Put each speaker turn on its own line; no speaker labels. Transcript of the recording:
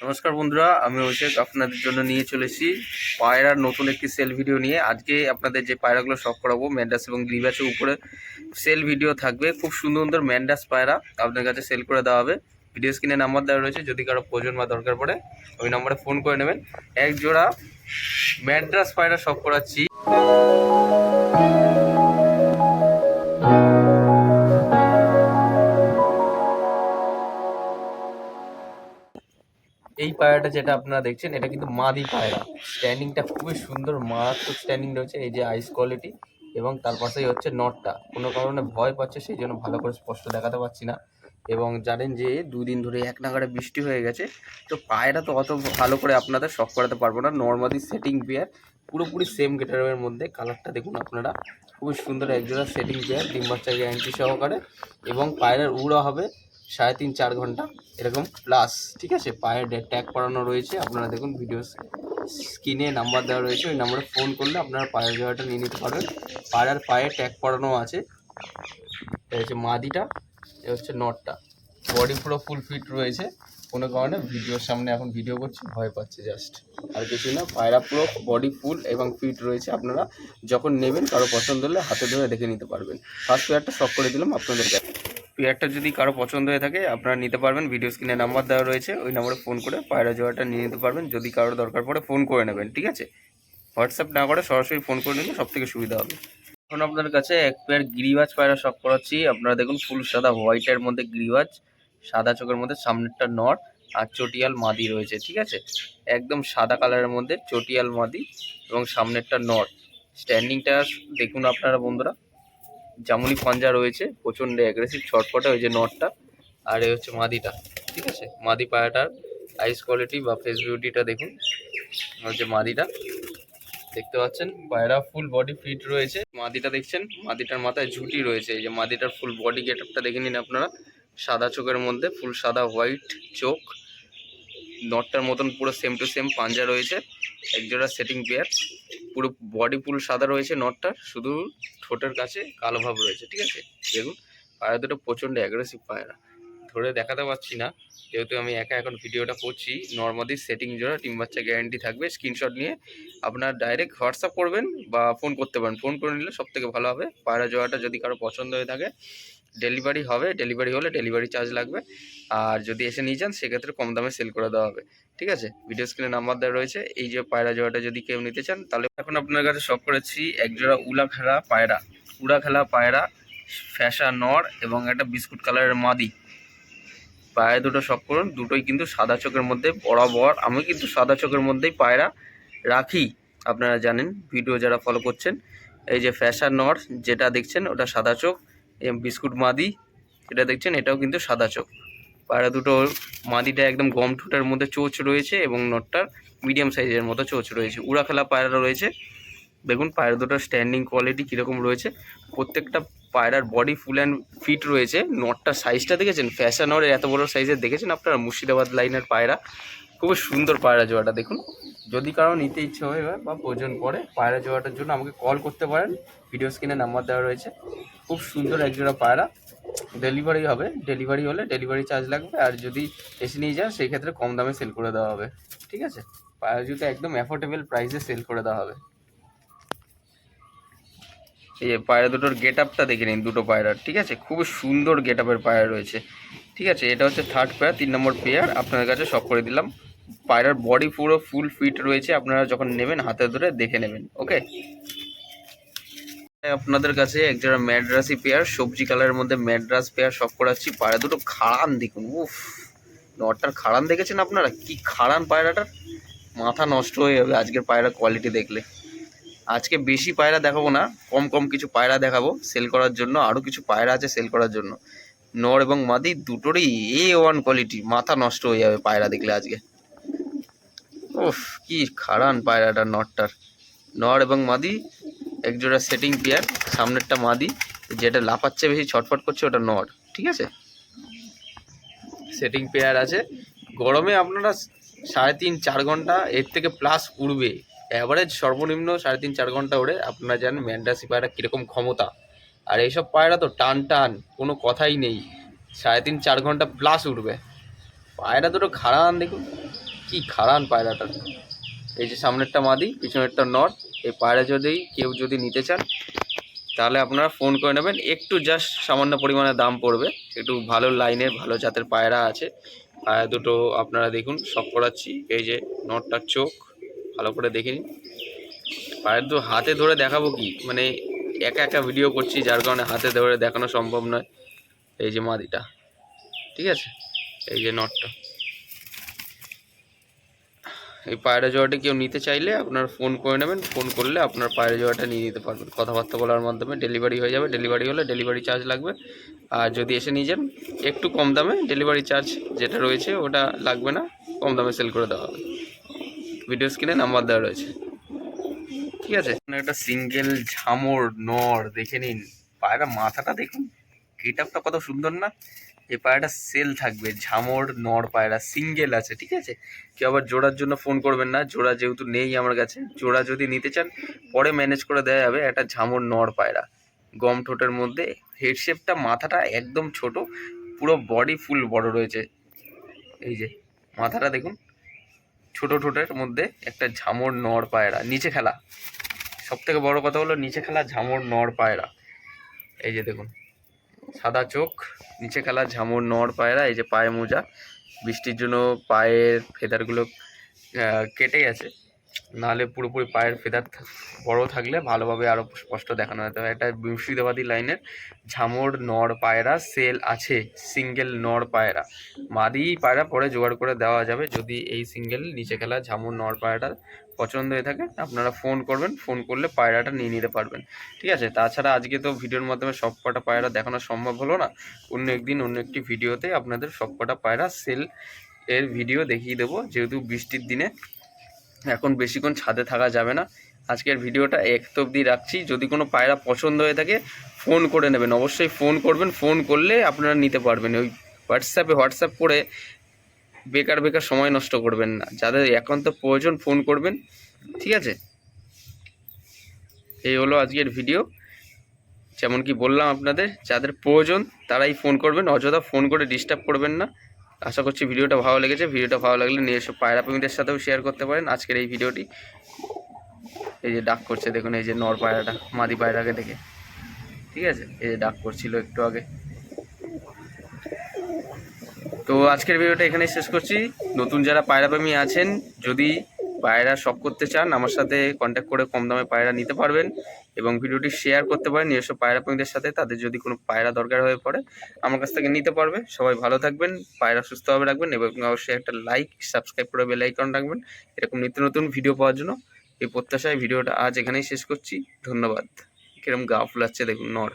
নমস্কার বন্ধুরা, আমি অভিষেক। আপনাদের জন্য নিয়ে চলেছি পায়রার নতুন একটি সেল ভিডিও নিয়ে। আজকে আপনাদের যে পায়রাগুলো শখ করাবো, ম্যান্ডাস এবং গ্রিভাসের উপরে সেল ভিডিও থাকবে। খুব সুন্দর সুন্দর ম্যান্ডাস পায়রা আপনার কাছে সেল করে দেওয়া হবে। ভিডিও স্ক্রিনে নাম্বার দেওয়া রয়েছে, যদি কারও প্রয়োজন বা দরকার পড়ে, ওই নম্বরে ফোন করে নেবেন। এক জোড়া ম্যান্ডাস পায়রা শখ করাচ্ছি। পায়রাটা যেটা আপনারা দেখছেন, এটা কিন্তু মাদি পায়রা। স্ট্যান্ডিংটা খুবই সুন্দর, মারাত্মক স্ট্যান্ডিং রয়েছে, এই যে আইস কোয়ালিটি এবং তার পাশেই হচ্ছে নটটা কোনো কারণে ভয় পাচ্ছে সেই জন্য ভালো করে স্পষ্ট দেখাতে পারছি না। এবং জানেন যে দুদিন ধরে এক নাগাড়ে বৃষ্টি হয়ে গেছে, তো পায়রা তো অত ভালো করে আপনাদের শখ করাতে পারব না। নর্মালি সেটিং পেয়ার পুরোপুরি সেম গেটারের মধ্যে কালারটা দেখুন আপনারা। খুবই সুন্দর একজোড়া সেটিং পেয়ার ডিম বাচ্চা গ্যারান্টি সহকারে এবং পায়রার উড়া হবে। সাড়ে তিন চার ঘণ্টা এরকম প্লাস ঠিক আছে? পায়ের ট্যাগ করানো রয়েছে। আপনারা দেখুন ভিডিও স্ক্রিনে নাম্বার দেওয়া রয়েছে। ওই নাম্বারে ফোন করলে আপনারা পায়ের জায়গাটা নিয়ে নিতে পারবেন। পায়রার পায়ে ট্যাগ করানো আছে। এটা হচ্ছে মাদিটা এ হচ্ছে নটটা। বডি পুরো ফুল ফিট রয়েছে। কোনো কারণে ভিডিওর সামনে এখন ভিডিও করছি, ভয় পাচ্ছে জাস্ট আর কিছু না, পায়রা পুরো বডি ফুল এবং ফিট রয়েছে। আপনারা যখন নেবেন, কারও পছন্দ হলে হাতে ধরে দেখে নিতে পারবেন। ফার্স্ট পেয়ারটা শখ করে দিলাম আপনাদের কাছে। পেয়ারটা যদি কারও পছন্দ হয়ে থাকে, আপনারা নিতে পারবেন। ভিডিও স্ক্রিনে নাম্বার দেওয়া রয়েছে, ওই নাম্বারে ফোন করে পায়রা জোড়াটা নিয়ে নিতে পারবেন। যদি কারোর দরকার পড়ে ফোন করে নেবেন, ঠিক আছে? হোয়াটসঅ্যাপ না করে সরাসরি ফোন করে নিলে সব থেকে সুবিধা হবে। এখন আপনার কাছে এক পেয়ার গিরিবাজ পায়রা শখ করাচ্ছি। আপনারা দেখুন, ফুল সাদা হোয়াইটের মধ্যে গিরিবাজ, সাদা চোখের মধ্যে সামনেরটা নর আর চটিয়াল মাদি রয়েছে, ঠিক আছে? একদম সাদা কালারের মধ্যে চটিয়াল মাদি এবং সামনেরটা নর। স্ট্যান্ডিংটা দেখুন আপনারা, বন্ধুরা। জামুনি পাঞ্জা রয়েছে, প্রচণ্ড অ্যাগ্রেসিভ ছটফটে ওই যে নটটা আর এই হচ্ছে মাদিটা, ঠিক আছে? মাদি পায়াটার আইস কোয়ালিটি বা ফেস বিউটিটা দেখুন হচ্ছে মাদিটা, দেখতে পাচ্ছেন? পায়রা ফুল বডি ফিট রয়েছে। মাদিটা দেখছেন? মাদিটার মাথায় ঝুটি রয়েছে, এই যে মাদিটার ফুল বডি গেটআপটা দেখে নিন আপনারা। সাদা চোখের মধ্যে ফুল সাদা হোয়াইট চোখ নটটার মতন পুরো সেম টু সেম পাঞ্জা রয়েছে, একজোড়া সেটিং পেয়ার পুরো বডি ফুল সাদা রয়েছে নটটা শুধু ঠোঁটের কাছে কালো ভাব রয়েছে, ঠিক আছে? দেখুন পায়রা দুটো প্রচণ্ড অ্যাগ্রেসিভ পায়রা। ধরে দেখাতে পারছি না, যেহেতু আমি একা এখন ভিডিওটা করছি নর্মালি সেটিং জোড়া, টিম বাচ্চা গ্যারান্টি থাকবে স্ক্রিনশট নিয়ে আপনার ডাইরেক্ট হোয়াটসঅ্যাপ করবেন বা ফোন করতে পারেন। ফোন করে নিলে সব থেকে ভালো হবে, পায়রা জোড়াটা যদি কারও পছন্দ হয়ে থাকে ডেলিভারি হবে ডেলিভারি হলে ডেলিভারি চার্জ লাগবে। আর যদি এসে নিয়ে যান, সেক্ষেত্রে কম দামে সেল করে দেওয়া হবে। ঠিক আছে? ভিডিও স্ক্রিনে নাম্বার দেওয়া রয়েছে। এই যে পায়রা জোড়াটা যদি কেউ নিতে চান, তাহলে এখন আপনার কাছে শখ করেছি একজোড়া উলা খেলা পায়রা। উড়া খেলা পায়রা ফ্যাশা নর এবং একটা বিস্কুট কালারের মাদি। পায়রা দুটো শখ করুন। দুটোই কিন্তু সাদা চোখের মধ্যে বরাবর। আমি কিন্তু সাদা চোখের মধ্যেই পায়রা রাখি। আপনারা জানেন ভিডিও যারা ফলো করছেন, এই যে ফ্যাশা নর যেটা দেখছেন, ওটা সাদা চোখ বিস্কুট মাদি এটা দেখছেন, এটাও কিন্তু সাদা চোখ। পায়রা দুটো মাদিটা একদম গম ঠোঁটের মধ্যে চোচ রয়েছে এবং নটটার মিডিয়াম সাইজের মতো চোচ রয়েছে। উড়া খেলা পায়রা রয়েছে। দেখুন, পায়রা দুটোর স্ট্যান্ডিং কোয়ালিটি কীরকম রয়েছে। প্রত্যেকটা পায়রার বডি ফুল অ্যান্ড ফিট রয়েছে। নটটার সাইজটা দেখেছেন? ফ্যাশন নরের এত বড় সাইজের দেখেছেন আপনারা? মুর্শিদাবাদ লাইনের পায়রা। খুবই সুন্দর পায়রা জোয়াটা, দেখুন। যদি কারও নিতে ইচ্ছে হয় বা প্রয়োজন পড়ে পায়রা জোয়াটার জন্য আমাকে কল করতে পারেন। ভিডিও স্ক্রিনে নাম্বার দেওয়া রয়েছে। খুব সুন্দর একজোড়া পায়রা। ডেলিভারি হবে। ডেলিভারি হলে ডেলিভারি চার্জ লাগবে। আর যদি এসে নিয়ে যান, সেই ক্ষেত্রে কম দামে সেল করে দেওয়া হবে। ঠিক আছে? পায়ের জুতো একদম অ্যাফোর্ডেবল প্রাইসে সেল করে দেওয়া হবে। এই পায়রা দুটোর গেট আপটা দেখে নিন, দুটো পায়রার। ঠিক আছে? খুবই সুন্দর গেট আপের পায়রা রয়েছে। ঠিক আছে? এটা হচ্ছে থার্ড পেয়ার তিন নম্বর পেয়ার আপনাদের কাছে সব করে দিলাম। পায়রার বডি পুরো ফুল ফিট রয়েছে। আপনারা যখন নেবেন, হাতে ধরে দেখে নেবেন। ওকে আপনাদের কাছে এক একজোড়া ম্যাড্রাসি পেয়ার, সবজি কালারের মধ্যে ম্যাড্রাস পেয়ার সব করাচ্ছি। পায়রা দুটো খাড়ান দেখুন, উফ। নটটার খাড়ান দেখেছেন আপনারা? কি খাড়ান পায়রাটার? মাথা নষ্ট হয়ে যাবে আজকের পায়রা কোয়ালিটি দেখলে। আজকে বেশি পায়রা দেখাবো না, কম কম কিছু পায়রা দেখাবো সেল করার জন্য আরও কিছু পায়রা আছে সেল করার জন্য। নর এবং মাদি দুটোরই এ ওয়ান কোয়ালিটি মাথা নষ্ট হয়ে যাবে পায়রা দেখলে আজকে। উফ, কি খারান পায়রাটার নরটার। নর এবং মাদি একজোড়া সেটিং পেয়ার সামনেরটা মাদি, যেটা লাফাচ্ছে বেশি, ছটফট করছে, ওটা নর, ঠিক আছে? সেটিং পেয়ার আছে। গরমে আপনারা সাড়ে তিন, চার ঘণ্টা, এর থেকে প্লাস উড়বে। অ্যাভারেজ সর্বনিম্ন সাড়ে তিন, চার ঘণ্টা ওড়ে আপনারা জানেন ম্যান্ডাসি পায়রা কীরকম ক্ষমতা। আর এইসব পায়রা তো টান টান, কোনো কথাই নেই। সাড়ে তিন, চার ঘণ্টা প্লাস উঠবে পায়রা দুটো খারাপ দেখুন, কি খারান পায়রাটা। এই যে সামনেরটা মাদি, পিছনেরটা নর এই পায়রা যদি কেউ যদি নিতে চান, তাহলে আপনারা ফোন করে নেবেন। একটু জাস্ট সামান্য পরিমাণে দাম পড়বে। একটু ভালো লাইনের ভালো জাতের পায়রা আছে। পায়রা দুটো আপনারা দেখুন, সব করাচ্ছি এই যে নটটার চোখ, ভালো করে দেখে নিন। পায়ের তো হাতে ধরে দেখাবো কি? মানে একা একা ভিডিও করছি, যার কারণে হাতে ধরে দেখানো সম্ভব নয়। এই যে মাদিটা, ঠিক আছে? এই যে নটটা। এই পায়রা জোয়াটা কেউ নিতে চাইলে আপনার ফোন করে নেবেন ফোন করলে আপনার পায়রা জোয়াটা নিয়ে নিতে পারবেন। কথাবার্তা বলার মাধ্যমে ডেলিভারি হয়ে যাবে। ডেলিভারি হলে ডেলিভারি চার্জ লাগবে। আর যদি এসে নিয়ে যান, একটু কম দামে ডেলিভারি চার্জ যেটা রয়েছে, ওটা লাগবে না, কম দামে সেল করে দেওয়া হবে। ভিডিও স্ক্রিনে নাম্বার দেওয়া রয়েছে। ঠিক আছে? একটা সিঙ্গেল ঝামর নর দেখে নিন। পায়রা মাথাটা দেখুন। গেট আপটা কত সুন্দর না? এই পায়রাটা সেল থাকবে, ঝামর নর পায়রা সিঙ্গেল আছে, ঠিক আছে? কেউ আবার জোড়ার জন্য ফোন করবেন না, জোড়া যেহেতু নেই আমার কাছে, জোড়া যদি নিতে চান, পরে ম্যানেজ করে দেওয়া যাবে একটা ঝামর নর পায়রা। গম ঠোঁটের মধ্যে হেড শেপটা মাথাটা একদম ছোট, পুরো বডি ফুল বড় রয়েছে। এই যে, মাথাটা দেখুন, ছোট ঠোঁটের মধ্যে একটা ঝামর নর পায়রা, নিচে খেলা। সব থেকে বড় কথা হলো, নিচে খেলা ঝামর নর পায়রা। এই যে দেখুন সাদা চোখ, নিচে খেলা ঝামর নর পায়রা, এই যে পায়ে মোজা। বৃষ্টির জন্য পায়ের ফেদারগুলো কেটে গেছে। নাহলে পুরোপুরি পায়ের ফেদার বড় থাকলে ভালোভাবে আরও স্পষ্ট দেখানো যেতে হয় এটা মুর্শিদাবাদী লাইনের ঝামর নর পায়রা, সেল আছে, সিঙ্গেল নর পায়রা। মাদি পায়রা পরে জোগাড় করে দেওয়া যাবে। যদি এই সিঙ্গেল নিচে খেলা ঝামর নর পায়রাটা পছন্দ হয়ে থাকে, আপনারা ফোন করবেন। ফোন করলে পায়রাটা নিয়ে নিতে পারবেন। ঠিক আছে? তাছাড়া আজকে তো ভিডিওর মাধ্যমে সব কটা পায়রা দেখানো সম্ভব হলো না। অন্য একদিন অন্য একটি ভিডিওতে আপনাদের সব কটা পায়রা সেল এর ভিডিও দেখিয়ে দেবো। যেহেতু বৃষ্টির দিনে এখন বেশিক্ষণ ছাদে থাকা যাবে না। আজকের ভিডিওটা একত অবধি রাখছি। যদি কোনো পায়রা পছন্দ হয়ে থাকে, ফোন করে নেবেন। অবশ্যই ফোন করবেন। ফোন করলে আপনারা নিতে পারবেন। ওই হোয়াটসঅ্যাপে হোয়াটসঅ্যাপ করে বেকার বেকার সময় নষ্ট করবেন না। যাদের একান্ত প্রয়োজন, ফোন করবেন। ঠিক আছে? এই হলো আজকের ভিডিও। যেমন কি বললাম আপনাদের, যাদের প্রয়োজন তারাই ফোন করবেন। অযথা ফোন করে ডিস্টার্ব করবেন না। আশা করছি ভিডিওটা ভালো লেগেছে। ভিডিওটা ভালো লাগলে এসে পায়রা প্রেমীদের সাথেও শেয়ার করতে পারেন। আজকের এই ভিডিওটি। এই যে ডাক করছে, দেখুন এই যে নর পায়রাটা, মাদি পায়রাকে দেখে। ঠিক আছে? এই যে ডাক করছিল একটু আগে। তো আজকের ভিডিওটা এখানেই শেষ করছি। নতুন যারা পায়রা প্রেমী আছেন, যদি পায়রা শখ করতে চান, আমার সাথে কন্ট্যাক্ট করে কম দামে পায়রা নিতে পারবেন। এবং ভিডিওটি শেয়ার করতে পারেন, নিজস্ব পায়রা প্রেমীদের সাথে। তাদের যদি কোনো পায়রা দরকার হয়ে পড়ে, আমার কাছ থেকে নিতে পারবে। সবাই ভালো থাকবেন, পায়রা সুস্থভাবে রাখবেন এবং অবশ্যই একটা লাইক সাবস্ক্রাইব করে বেল আইকন রাখবেন। এরকম নিত্য নতুন ভিডিও পাওয়ার জন্য এই প্রত্যাশায় ভিডিওটা আজ এখানেই শেষ করছি। ধন্যবাদ। কিরম গা ফুলাচ্ছে দেখুন, নর।